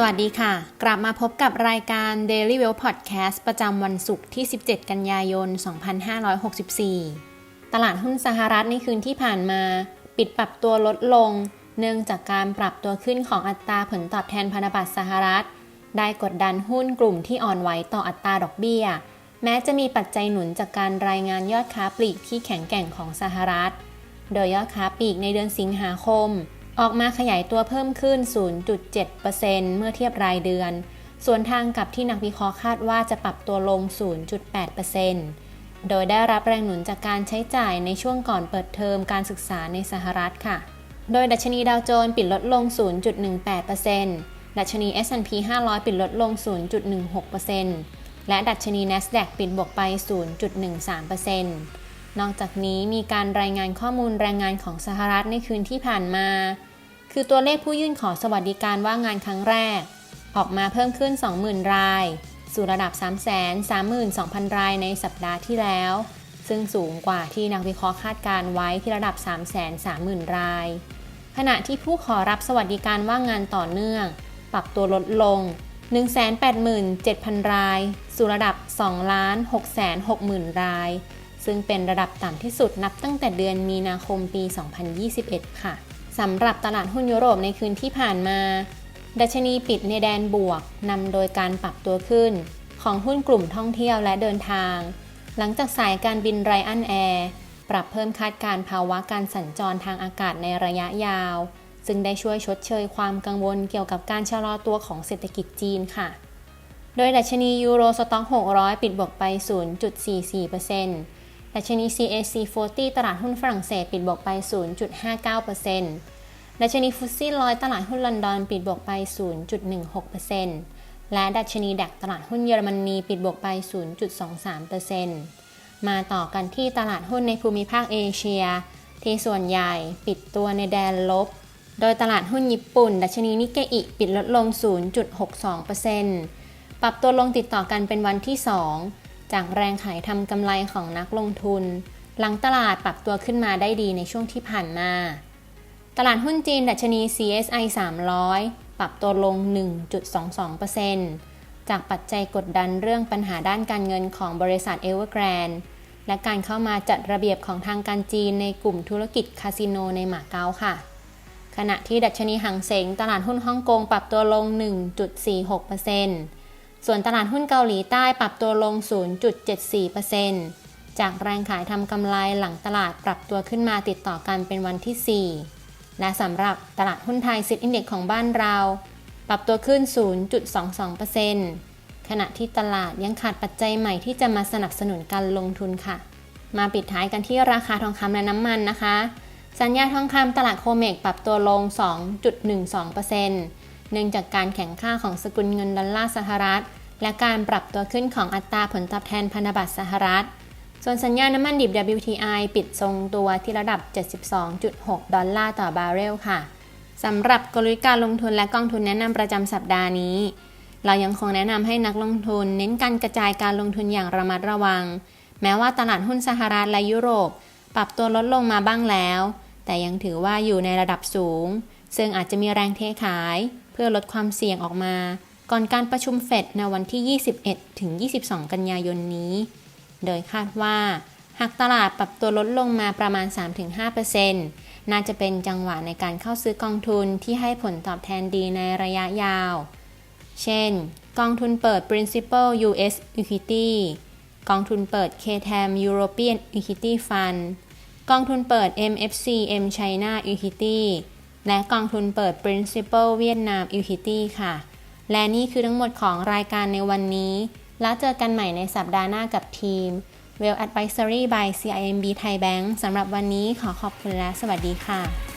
สวัสดีค่ะ กลับมาพบกับรายการ Daily Well Podcast ประจำวันศุกร์ที่ 17 กันยายน 2564 ตลาดหุ้นสหรัฐในคืนที่ผ่านมา ปิดปรับตัวลดลง เนื่องจากการปรับตัวขึ้นของอัตราผลตอบแทนพันธบัตรสหรัฐ ได้กดดันหุ้นกลุ่มที่อ่อนไหวต่ออัตราดอกเบี้ย แม้จะมีปัจจัยหนุนจากการรายงานยอดค้าปลีกที่แข็งแกร่งของสหรัฐ โดยยอดค้าปลีกในเดือนสิงหาคม ออกมาขยายตัวเพิ่มขึ้น 0.7%เมื่อเทียบรายเดือน ส่วนทางกับที่นักวิเคราะห์คาดว่าจะปรับตัวลง 0.8%โดยได้รับแรงหนุนจากการใช้จ่ายในช่วงก่อนเปิดเทอมการศึกษาในสหรัฐค่ะ โดยดัชนีดาวโจนส์ปิดลดลง 0.18%ดัชนี S&P 500 ปิดลดลง 0.16%และดัชนี NASDAQ ปิดบวกไป 0.13% นอกจากนี้มีการรายงานข้อมูลแรงงานของสหรัฐในคืนที่ผ่านมา คือตัวเลขผู้ยื่นขอสวัสดิการว่างงานครั้งแรก ออกมาเพิ่มขึ้น 20,000 ราย สู่ระดับ 332,000 รายในสัปดาห์ที่แล้ว ซึ่งสูงกว่าที่นักวิเคราะห์คาดการไว้ที่ระดับ 330,000 ราย ขณะที่ผู้ขอรับสวัสดิการว่างงานต่อเนื่อง ปรับตัวลดลง 187,000 ราย สู่ระดับ 2,660,000 ราย ซึ่งเป็นระดับต่ำที่สุดนับตั้งแต่เดือนมีนาคมปี 2021 ค่ะสำหรับตลาดหุ้นยุโรปในคืนที่ผ่านมา ดัชนีปิดในแดนบวกนำโดยการปรับตัวขึ้น ของหุ้นกลุ่มท่องเที่ยวและเดินทาง หลังจากสายการบินไรอันแอร์ปรับเพิ่มคาดการภาวะการสัญจรทางอากาศในระยะยาว ซึ่งได้ช่วยชดเชยความกังวลเกี่ยวกับการชะลอตัวของเศรษฐกิจจีนค่ะ โดยดัชนียูโรสต็อก 600 ปิดบวกไป 0.44% ดัชนี CAC 40 ตลาดหุ้นฝรั่งเศสปิดบวกไป 0.59%ดัชนีฟุตซี่ร้อยตลาดหุ้นลอนดอนปิดบวกไป 0.16%และดัชนีดักตลาดหุ้นเยอรมนีปิดบวกไป 0.23%มาต่อกันที่ตลาดหุ้นในภูมิภาคเอเชีย ที่ส่วนใหญ่ปิดตัวในแดนลบ โดยตลาดหุ้นญี่ปุ่น ดัชนีนิกเกอิปิดลดลง 0.62%ปรับตัวลงติดต่อกันเป็นวันที่ 2 จากแรงขายทำกำไรของนักลงทุน หลังตลาดปรับตัวขึ้นมาได้ดีในช่วงที่ผ่านมา ตลาดหุ้นจีนดัชนี CSI 300 ปรับตัวลง 1.22%จากปัจจัยกดดันเรื่องปัญหาด้านการเงินของบริษัท Evergrande และการเข้ามาจัดระเบียบของทางการจีนในกลุ่มธุรกิจคาสิโนในหมาเก๊าค่ะ ขณะที่ดัชนีหังเสงตลาดหุ้นฮ่องกงปรับตัวลง 1.46% ส่วนตลาดหุ้นเกาหลีใต้ปรับตัวลง 0.74%จากแรงขายทำกำไรหลังตลาดปรับตัวขึ้นมาติดต่อกันเป็นวันที่ 4 และสำหรับตลาดหุ้นไทยซิตอินเด็กของบ้านเรา ปรับตัวขึ้น 0.22%ขณะที่ตลาดยังขาดปัจจัยใหม่ที่จะมาสนับสนุนการลงทุนค่ะ มาปิดท้ายกันที่ราคาทองคำและน้ำมันนะคะ สัญญาทองคำตลาดโคเมกปรับตัวลง 2.12% เนื่องจากการแข่งค่าของสกุลเงินดอลลาร์สหรัฐ และการปรับตัวขึ้นของอัตราผลตอบแทนพันธบัตรสหรัฐ ส่วนสัญญาน้ำมันดิบ WTI ปิดทรงตัวที่ระดับ 72.6 ดอลลาร์ต่อบาร์เรลค่ะสำหรับกลยุทธ์การลงทุนและกองทุนแนะนำประจำสัปดาห์นี้ เรายังคงแนะนำให้นักลงทุน เน้นการกระจายการลงทุนอย่างระมัดระวัง แม้ว่าตลาดหุ้นสหรัฐและยุโรป ปรับตัวลดลงมาบ้างแล้ว แต่ยังถือว่าอยู่ในระดับสูง ซึ่งอาจจะมีแรงเทขาย พื่อลดความเสี่ยงออกมา ก่อนการประชุมเฟดในวันที่ 21 ถึง 22 กันยายนนี้ โดยคาดว่า หากตลาดปรับตัวลดลงมาประมาณ 3-5%น่าจะเป็นจังหวะในการเข้าซื้อกองทุนที่ให้ผลตอบแทนดีในระยะยาว เช่น กองทุนเปิด Principal US Equity กองทุนเปิด KTAM European Equity Fund กองทุนเปิด MFC M China Equity และกองทุนเปิด Principal เวียดนาม Equity ค่ะ และนี่คือทั้งหมดของรายการในวันนี้ แล้วเจอกันใหม่ในสัปดาห์หน้ากับทีม Well Advisory by CIMB Thai Bank สำหรับวันนี้ขอขอบคุณและสวัสดีค่ะ